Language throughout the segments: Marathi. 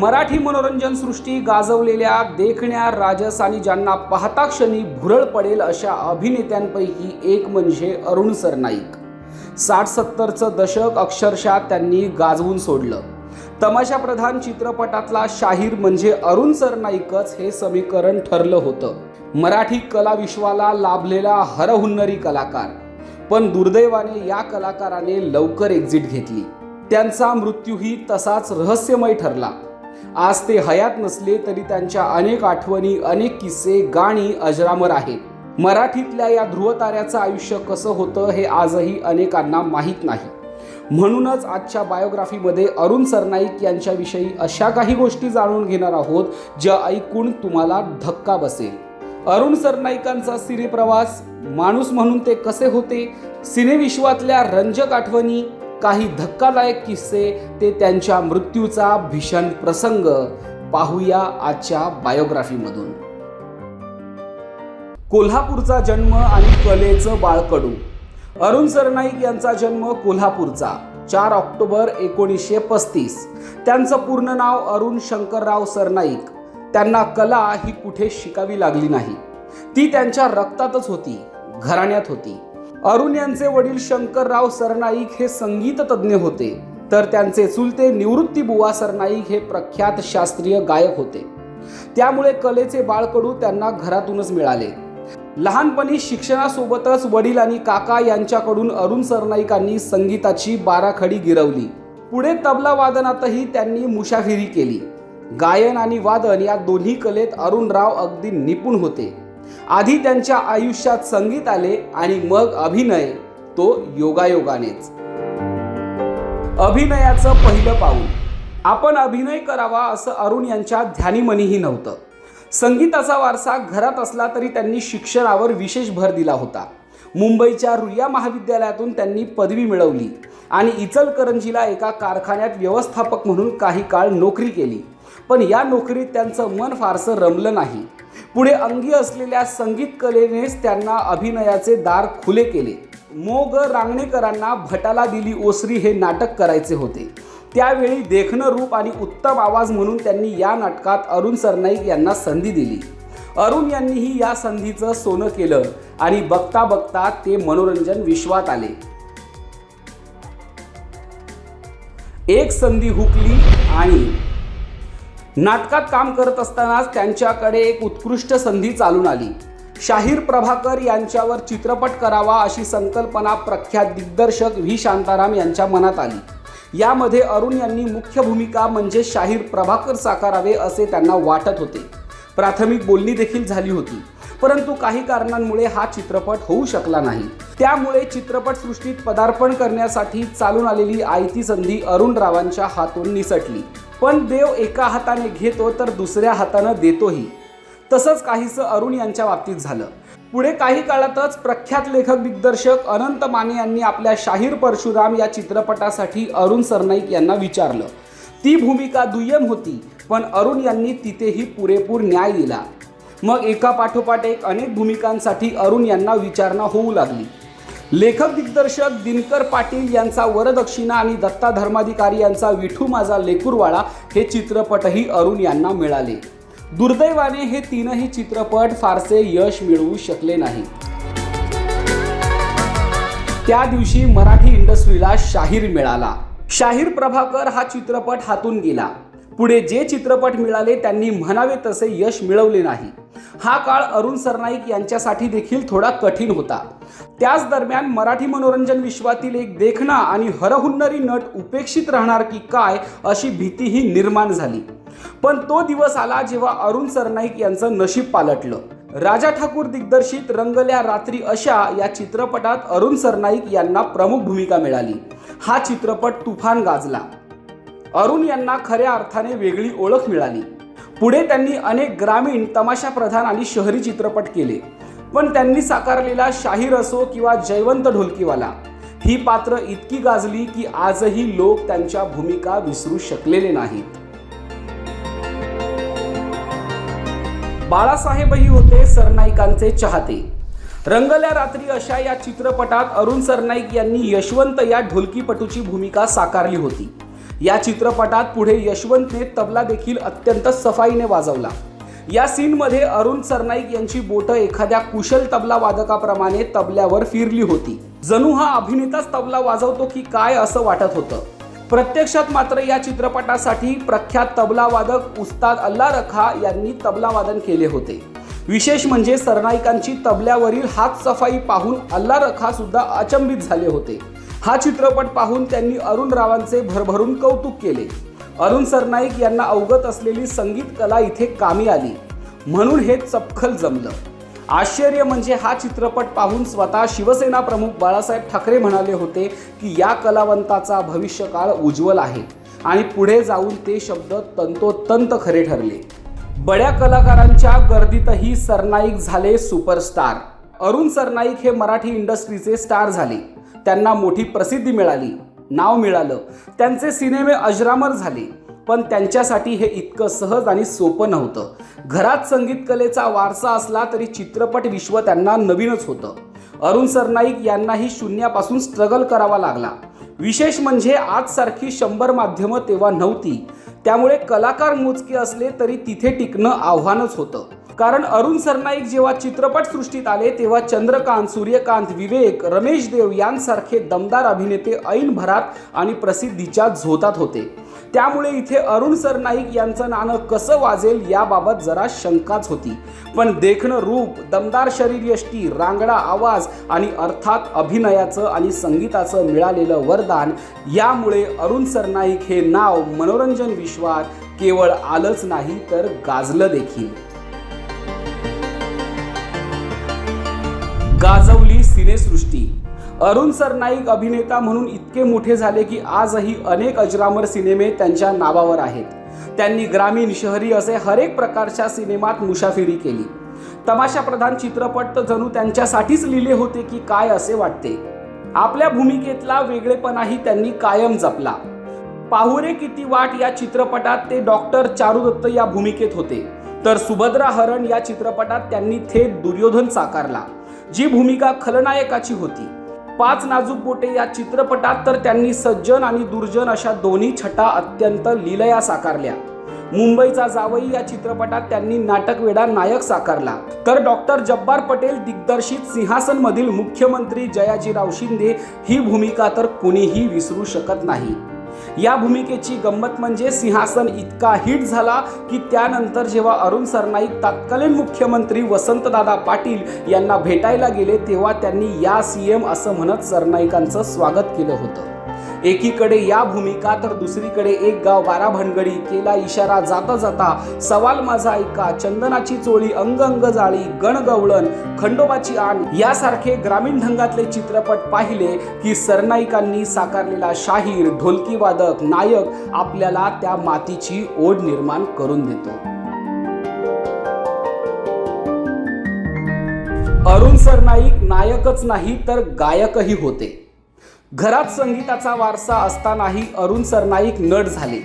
मराठी मनोरंजन सृष्टी गाजवलेल्या देखण्या राजस आणि ज्यांना पाहता क्षणी भुरळ पडेल अशा अभिनेत्यांपैकी एक म्हणजे अरुण सरनाईक. साठ सत्तरचं दशक अक्षरशः त्यांनी गाजवून सोडलं. तमाशाप्रधान चित्रपटातला शाहीर म्हणजे अरुण सरनाईकच हे समीकरण ठरलं होतं. मराठी कला विश्वाला लाभलेला हरहुन्नरी कलाकार. पण दुर्दैवाने या कलाकाराने लवकर एक्झिट घेतली. त्यांचा मृत्यूही तसाच रहस्यमय ठरला. आज ते हयात नसले तरी त्यांच्या अनेक आठवणी अनेक किस्से गाणी अजरामर आहेत. मराठीतल्या या ध्रुवताऱ्याचं आयुष्य कसं होतं हे आजही अनेकांना माहीत नाही. म्हणूनच आजच्या बायोग्राफीमध्ये अरुण सरनाईक यांच्याविषयी अशा काही गोष्टी जाणून घेणार आहोत ज्या ऐकून तुम्हाला धक्का बसेल. अरुण सरनाईकांचा सिनेप्रवास माणूस म्हणून ते कसे होते? सिनेविश्वातल्या रंजक आठवणी काही धक्कादायक किस्से ते त्यांच्या मृत्यूचा भीषण प्रसंग पाहूया आजच्या बायोग्राफीमधून. कोल्हापूरचा जन्म आणि कलेचं बाळकडू. अरुण सरनाईक यांचा जन्म कोल्हापूरचा चार ऑक्टोबर एकोणीसशे पस्तीस. त्यांचं पूर्ण नाव अरुण शंकरराव सरनाईक. त्यांना कला ही कुठे शिकावी लागली नाही. ती त्यांच्या रक्तातच होती घराण्यात होती. अरुण यांचे वडील शंकरराव सरनाईक हे संगीत तज्ज्ञ होते. तर त्यांचे चुलते निवृत्ती बुवा सरनाईक हे प्रख्यात शास्त्रीय गायक होते. त्यामुळे कलेचे बाळकडू त्यांना घरातूनच मिळाले. लहानपणी शिक्षणासोबतच वडील आणि काका यांच्याकडून अरुण सरनाईकांनी संगीताची बाराखडी गिरवली. पुढे तबला वादनातही त्यांनी मुशाफिरी केली. गायन आणि वादन या दोन्ही कलेत अरुणराव अगदी निपुण होते. आधी त्यांच्या आयुष्यात संगीत आले आणि मग अभिनय तो योगायोगानेच. अभिनयाचं पहिलं पाऊल. आपण अभिनय करावा असं अरुण यांच्या ध्यानीमनीही नव्हतं. संगीताचा वारसा घरात असला तरी त्यांनी शिक्षणावर विशेष भर दिला होता. मुंबईच्या रुईया महाविद्यालयातून त्यांनी पदवी मिळवली आणि इचलकरंजीला एका कारखान्यात व्यवस्थापक म्हणून काही काळ नोकरी केली. पण या नोकरीत त्यांचं मन फारसं रमलं नाही. पुढे अंगी असलेल्या संगीत कलेनेच त्यांना अभिनयाचे दार खुले केले. मोग रांगणेकरांना भटाला दिली ओसरी हे नाटक करायचे होते. त्यावेळी देखणं रूप आणि उत्तम आवाज म्हणून त्यांनी या नाटकात अरुण सरनाईक यांना संधी दिली. अरुण यांनीही या संधीचं सोनं केलं आणि बघता बघता ते मनोरंजन विश्वात आले. एक संधी हुकली आणि नाटकात काम करत असतानाच त्यांच्याकडे एक उत्कृष्ट संधी चालून आली. शाहीर प्रभाकर यांच्यावर चित्रपट करावा अशी संकल्पना प्रख्यात दिग्दर्शक व्ही. शांताराम यांच्या मनात आली. यामध्ये अरुण यांनी मुख्य भूमिका म्हणजे शाहीर प्रभाकर साकारावे असे त्यांना वाटत होते. प्राथमिक बोलणी देखील झाली होती. परंतु काही कारणांमुळे हा चित्रपट होऊ शकला नाही. त्यामुळे चित्रपटसृष्टीत पदार्पण करण्यासाठी चालून आलेली आयती संधी अरुण रावांच्या हातून निसटली. पण देव एका हाताने घेतो तर दुसऱ्या हातानं देतोही. तसंच काहीसं अरुण यांच्या बाबतीत झालं. पुढे काही काळातच प्रख्यात लेखक दिग्दर्शक अनंत माने यांनी आपल्या शाहीर परशुराम या चित्रपटासाठी अरुण सरनाईक यांना विचारलं. ती भूमिका दुय्यम होती पण अरुण यांनी तिथेही पुरेपूर न्याय दिला. मग एका पाठोपाठ एक अनेक भूमिकांसाठी अरुण यांना विचारणा होऊ लागली. लेखक दिग्दर्शक दिनकर पाटील यांचा वरदक्षिणा आणि दत्ता धर्माधिकारी यांचा विठू माझा लेकूरवाळा हे चित्रपटही अरुण यांना मिळाले. दुर्दैवाने हे तीनही चित्रपट फारसे यश मिळवू शकले नाही. त्या दिवशी मराठी इंडस्ट्रीला शाहीर मिळाला. शाहीर प्रभाकर हा चित्रपट हातून गेला. पुढे जे चित्रपट मिळाले त्यांनी म्हणावे तसे यश मिळवले नाही. हा काळ अरुण सरनाईक यांच्यासाठी देखील थोडा कठीण होता. त्याच दरम्यान मराठी मनोरंजन विश्वातील एक देखणा आणि हरहुन्नरी नट उपेक्षित राहणार की काय अशी भीतीही निर्माण झाली. पण तो दिवस आला जेव्हा अरुण सरनाईक यांचं नशीब पालटलं. राजा ठाकूर दिग्दर्शित रंगल्या रात्री अशा या चित्रपटात अरुण सरनाईक यांना प्रमुख भूमिका मिळाली. हा चित्रपट तुफान गाजला. अरुण यांना खऱ्या अर्थाने वेगळी ओळख मिळाली. पुढे त्यांनी अनेक ग्रामीण तमाशा प्रधान आणि शहरी चित्रपट केले. पण त्यांनी साकारलेला शाहीर असो किंवा जयवंत ढोलकीवाला ही पात्र इतकी गाजली की आजही लोक त्यांच्या भूमिका विसरू शकलेले नाहीत. बाळासाहेबही होते सरनाईकांचे चाहते. रंगल्या रात्री अशा या चित्रपटात अरुण सरनाईक यांनी यशवंत या ढोलकीपटूची भूमिका साकारली होती. या चित्रपटात पुढे यशवंतने तबला देखील अत्यंत सफाईने वाजवला. या सीनमध्ये अरुण सरनाईक यांची बोटं एखाद्या कुशल तबला वादकाप्रमाणे तबल्यावर फिरली होती. जणू हा अभिनेताच तबला वाजवतो की काय असं वाटत होतं? प्रत्यक्षात मात्र या चित्रपटासाठी प्रख्यात तबला वादक उस्ताद अल्ला रखा यांनी तबला वादन केले होते. विशेष म्हणजे सरनाईकांची तबल्यावरील हात सफाई पाहून अल्ला रखा सुद्धा अचंबित झाले होते. हा चित्रपट पाहून त्यांनी अरुण रावांचे भरभरून कौतुक केले. अरुण सरनाईक यांना अवगत असलेली संगीत कला इथे कामी आली. म्हणून हे चपखल जमलं. आश्चर्य म्हणजे हा चित्रपट पाहून स्वतः शिवसेना प्रमुख बाळासाहेब ठाकरे म्हणाले होते की या कलावंताचा भविष्यकाळ उज्ज्वल आहे आणि पुढे जाऊन ते शब्द तंतोतंत खरे ठरले. बड्या कलाकारांच्या गर्दीतही सरनाईक झाले सुपरस्टार. अरुण सरनाईक हे मराठी इंडस्ट्रीचे स्टार झाले. त्यांना मोठी प्रसिद्धी मिळाली नाव मिळालं. त्यांचे सिनेमे अजरामर झाले पण त्यांच्यासाठी हे इतकं सहज आणि सोपं नव्हतं. घरात संगीत कलेचा वारसा असला तरी चित्रपट विश्व त्यांना नवीनच होतं. अरुण सरनाईक यांनाही शून्यापासून स्ट्रगल करावा लागला. विशेष म्हणजे आजसारखी शंभर माध्यमं तेव्हा नव्हती. त्यामुळे कलाकार मोजके असले तरी तिथे टिकणं आव्हानच होतं. कारण अरुण सरनाईक जेव्हा चित्रपटसृष्टीत आले तेव्हा चंद्रकांत सूर्यकांत विवेक रमेश देव यांसारखे दमदार अभिनेते ऐन भरात आणि प्रसिद्धीच्या झोतात होते. त्यामुळे इथे अरुण सरनाईक यांचं नाणं कसं वाजेल याबाबत जरा शंकाच होती. पण देखणं रूप दमदार शरीरयष्टी रांगडा आवाज आणि अर्थात अभिनयाचं आणि संगीताचं मिळालेलं वरदान यामुळे अरुण सरनाईक हे नाव मनोरंजन विश्वात केवळ आलंच नाही तर गाजलं देखील. गाजवली सिनेसृष्टी. अरुण सरनाईक अभिनेता म्हणून इतके मोठे झाले की आजही अनेक अजरामर सिनेमे त्यांच्या नावावर आहेत. त्यांनी ग्रामीण शहरी असे हरेक प्रकारच्या सिनेमात मुसाफिरी केली. तमाशाप्रधान चित्रपट तर जणू त्यांच्यासाठीच लिहिले होते की काय असे वाटते. आपल्या भूमिकेतला वेगळेपणाही त्यांनी कायम जपला. पाहुरे किती वाट या चित्रपटात ते डॉक्टर चारुदत्त या भूमिकेत होते. तर सुभद्रा हरण या चित्रपटात त्यांनी थेट दुर्योधन साकारला. जी भूमिका खलनायकाची होती. पाच नाजूक बोटे या चित्रपटात तर त्यांनी सज्जन आणि दुर्जन अशा दोन्ही छटा अत्यंत लीलया साकारल्या. मुंबईचा जावई या चित्रपटात त्यांनी नाटकवेडा नायक साकारला. तर डॉक्टर जब्बार पटेल दिग्दर्शित सिंहासन मधील मुख्यमंत्री जयाजीराव शिंदे ही भूमिका तर कुणीही विसरू शकत नाही. या भूमिकेची गंमत म्हणजे सिंहासन इतका हिट झाला की त्यानंतर जेव्हा अरुण सरनाईक तत्कालीन मुख्यमंत्री वसंतदादा पाटील यांना भेटायला गेले तेव्हा त्यांनी या सी एम असं म्हणत सरनाईकांचं स्वागत केलं होतं. एकीकडे या भूमिका तर दुसरीकडे एक गाव बारा भनगडी केला इशारा जाता जाता सवाल माझा ऐका चंदनाची चोळी अंग अंग जाळी गणगवळण खंडोबाची आण यासारखे ग्रामीण ढंगातले चित्रपट पाहिले की सरनाईकांनी साकारलेला शाहीर ढोलकी वादक नायक आपल्याला त्या मातीची ओढ निर्माण करून देतो. अरुण सरनाईक नायकच नाही तर गायकही होते. घरात संगीताचा वारसा असतानाही अरुण सरनाईक नट झाले.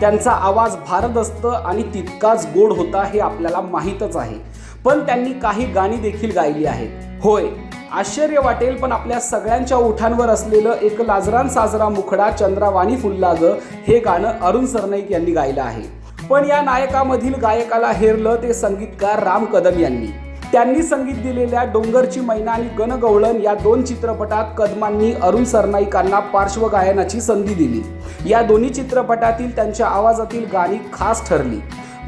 त्यांचा आवाज भारदस्त आणि तितकाच गोड होता हे आपल्याला माहीतच आहे. पण त्यांनी काही गाणी देखील गायली आहेत. होय आश्चर्य वाटेल पण आपल्या सगळ्यांच्या ओठांवर असलेलं एक लाजरान साजरा मुखडा चंद्रावाणी फुलला ग हे गाणं अरुण सरनाईक यांनी गायलं आहे. पण या नायकामधील गायकाला हेरलं ते संगीतकार राम कदम यांनी. त्यांनी संगीत दिलेल्या डोंगरची मैना आणि गणगवळण या दोन चित्रपटात कदमांनी अरुण सरनाईकांना पार्श्वगायनाची संधी दिली. या दोन्ही चित्रपटातील त्यांच्या आवाजातील गाणी खास ठरली.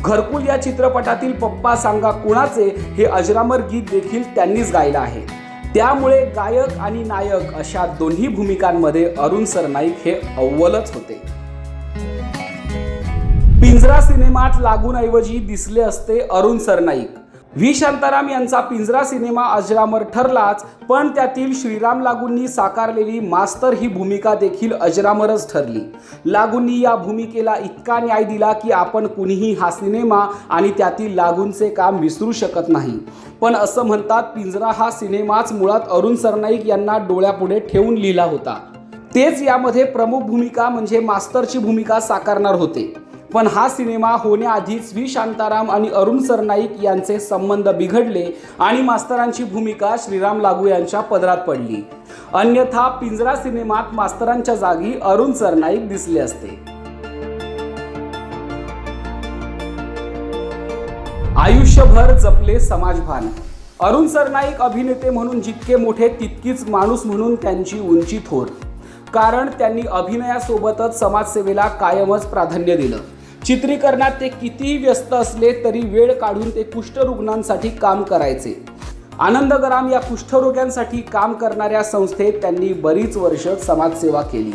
घरकुल या चित्रपटातील पप्पा सांगा कुणाचे हे अजरामर गीत देखील त्यांनीच गायलं आहे. त्यामुळे गायक आणि नायक अशा दोन्ही भूमिकांमध्ये अरुण सरनाईक हे अव्वलच होते. पिंजरा सिनेमात लागूनऐवजी दिसले असते अरुण सरनाईक. व्ही. शांताराम यांचा पिंजरा सिनेमा अजरामर ठरलाच पण त्यातील श्रीराम लागूंनी साकारलेली मास्तर ही भूमिका देखील अजरामरच ठरली. लागूंनी या भूमिकेला इतका न्याय दिला की आपण कुणीही हा सिनेमा आणि त्यातील लागूंचे काम विसरू शकत नाही. पण असं म्हणतात पिंजरा हा सिनेमाच मुळात अरुण सरनाईक यांना डोळ्यापुढे ठेवून लिहिला होता. तेच यामध्ये प्रमुख भूमिका म्हणजे मास्तरची भूमिका साकारणार होते. पण हा सिनेमा होण्याआधीच व्ही. शांताराम आणि अरुण सरनाईक यांचे संबंध बिघडले आणि मास्तरांची भूमिका श्रीराम लागू यांच्या पदरात पडली. अन्यथा पिंजरा सिनेमात मास्तरांच्या जागी अरुण सरनाईक दिसले असते. आयुष्यभर जपले समाजभान. अरुण सरनाईक अभिनेते म्हणून जितके मोठे तितकीच माणूस म्हणून त्यांची उंची थोर. कारण त्यांनी अभिनयासोबतच समाजसेवेला कायमच प्राधान्य दिलं. चित्रीकरणात ते कितीही व्यस्त असले तरी वेळ काढून ते कुष्ठरुग्णांसाठी काम करायचे. आनंदग्राम या कुष्ठरोग्यांसाठी काम करणाऱ्या संस्थेत त्यांनी बरीच वर्ष समाजसेवा केली.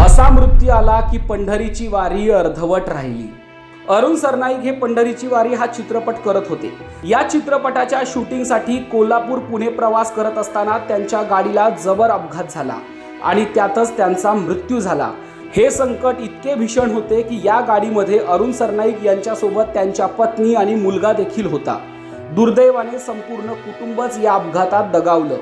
असा मृत्यू आला की पंढरीची वारी अर्धवट राहिली. अरुण सरनाईक हे पंढरीची वारी हा चित्रपट करत होते. या चित्रपटाच्या शूटिंगसाठी कोल्हापूर पुणे प्रवास करत असताना त्यांच्या गाडीला जबर अपघात झाला. आणि त्यातच त्यांचा मृत्यू झाला. हे संकट इतके भीषण होते की या गाडीमध्ये अरुण सरनाईक यांच्यासोबत त्यांच्या पत्नी आणि मुलगा देखील होता. दुर्दैवाने संपूर्ण कुटुंबच या अपघातात दगावलं.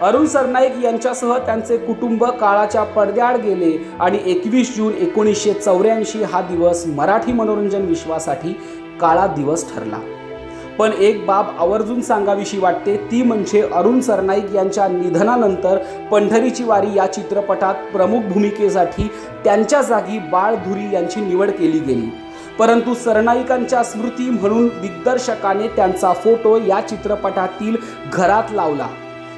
अरुण सरनाईक यांच्यासह त्यांचे कुटुंब काळाच्या पडद्याआड गेले आणि एकवीस जून एकोणीसशे चौऱ्याऐंशी हा दिवस मराठी मनोरंजन विश्वासाठी काळा दिवस ठरला. पण एक बाब आवर्जून सांगावीशी वाटते ती म्हणजे अरुण सरनाईक यांच्या निधनानंतर पंढरीची वारी या चित्रपटात प्रमुख भूमिकेसाठी त्यांच्या जागी बाळ धुरी यांची निवड केली गेली. परंतु सरनाईकांच्या स्मृती म्हणून दिग्दर्शकाने त्यांचा फोटो या चित्रपटातील घरात लावला.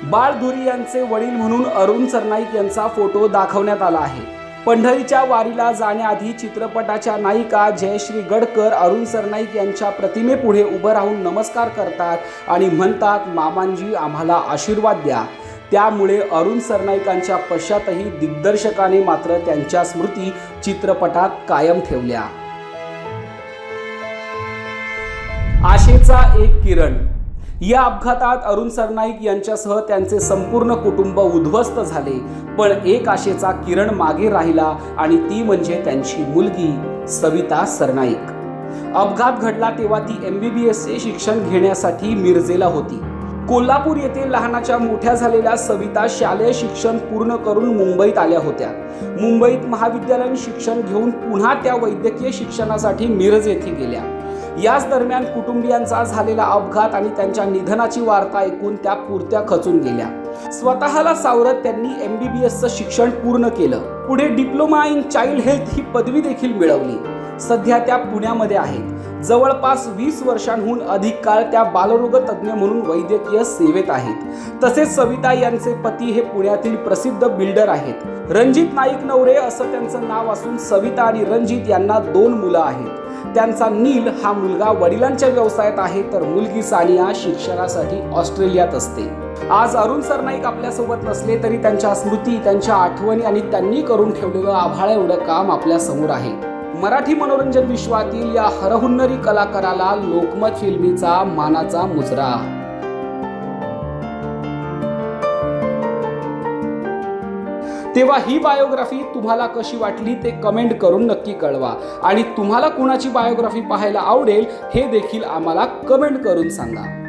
बाळ धुरी यांचे वडील म्हणून अरुण सरनाईक यांचा फोटो दाखवण्यात आला आहे. पंढरीच्या वारीला जाण्याआधी चित्रपटाच्या नायिका जयश्री गडकर अरुण सरनाईक यांच्या प्रतिमेपुढे उभं राहून नमस्कार करतात आणि म्हणतात मामांजी आम्हाला आशीर्वाद द्या. त्यामुळे अरुण सरनाईकांच्या पश्चातही दिग्दर्शकाने मात्र त्यांच्या स्मृती चित्रपटात कायम ठेवल्या. आशेचा एक किरण या अपघातात अरुण सरनाईक यांच्यासह त्यांचे संपूर्ण कुटुंब उद्ध्वस्त झाले. पण एक आशेचा किरण मागे राहिला आणि ती म्हणजे त्यांची मुलगी सविता सरनाईक. अपघात घडला तेव्हा ती एम बी बी एसचे शिक्षण घेण्यासाठी मिरजेला होती. कोल्हापूर येथे लहानाच्या मोठ्या झालेल्या सविता शालेय शिक्षण पूर्ण करून मुंबईत आल्या होत्या. मुंबईत महाविद्यालयीन शिक्षण घेऊन पुन्हा त्या वैद्यकीय शिक्षणासाठी मिरज येथे गेल्या. याच दरम्यान कुटुंबियांचा झालेला अपघात आणि त्यांच्या निधनाची वार्ता ऐकून त्या पुरत्या खचून गेल्या. स्वतःला सावरत त्यांनी एम बी बी एसचं शिक्षण पूर्ण केलं. पुढे डिप्लोमा इन चाइल्ड हेल्थ ही पदवी देखील मिळवली. सध्या त्या पुण्यामध्ये आहेत. जवळपास वीस वर्षांहून अधिक काळ त्या बालरोग तज्ज्ञ म्हणून वैद्यकीय सेवेत आहेत. तसेच सविता यांचे पती हे पुण्यातील प्रसिद्ध बिल्डर आहेत. रणजित नाईक नवरे असं त्यांचं नाव असून सविता आणि रणजित यांना दोन मुलं आहेत. त्यांचा नील हा मुलगा वडिलांच्या व्यवसायात आहे तर मुलगी सानिया शिक्षणासाठी ऑस्ट्रेलियात असते. आज अरुण सरनाईक आपल्यासोबत नसले तरी त्यांच्या स्मृती त्यांच्या आठवणी आणि त्यांनी करून ठेवलेलं आभाळ एवढं काम आपल्यासमोर आहे. मराठी मनोरंजन विश्वातील या हरहुन्नरी कलाकाराला लोकमत फिल्मीचा मानाचा मुजरा. तेव्हा ही बायोग्राफी तुम्हाला कशी वाटली ते कमेंट करून नक्की कळवा. आणि तुम्हाला कुणाची बायोग्राफी पाहायला आवडेल हे देखील आम्हाला कमेंट करून सांगा.